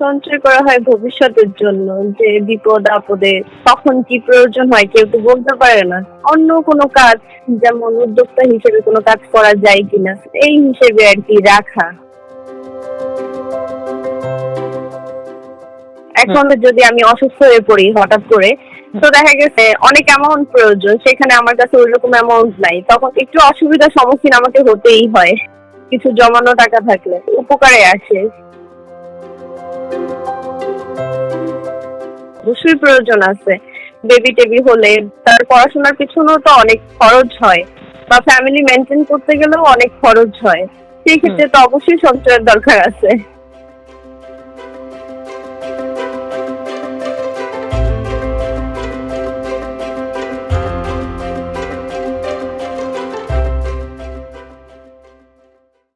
সঞ্চয় করা হয় ভবিষ্যতের জন্য যে বিপদ আপদে তখন কি প্রয়োজন হয় কেউ তো বলতে পারে না। অন্য কোনো কাজ যেমন উদ্যোক্তা হিসেবে কোনো কাজ করা যায় কিনা এই হিসেবে আর কি রাখা। এখন যদি আমি অসুস্থ হয়ে পড়ি হঠাৎ করে তো দেখা গেছে অনেক অ্যামাউন্ট প্রয়োজন সেখানে আমার কাছে ওই রকম অ্যামাউন্ট নাই। তখন একটু অসুবিধার সম্মুখীন আমাকে হতেই হয় কিছু জমানো টাকা থাকলে উপকারে আসে। অবশ্যই প্রয়োজন আছে বেবি টেবি হলে। তার পড়াশোনার পিছনেও তো অনেক খরচ হয় বা ফ্যামিলি মেনটেন করতে গেলেও অনেক খরচ হয়। সেই ক্ষেত্রে তো অবশ্যই সঞ্চয়ের দরকার আছে।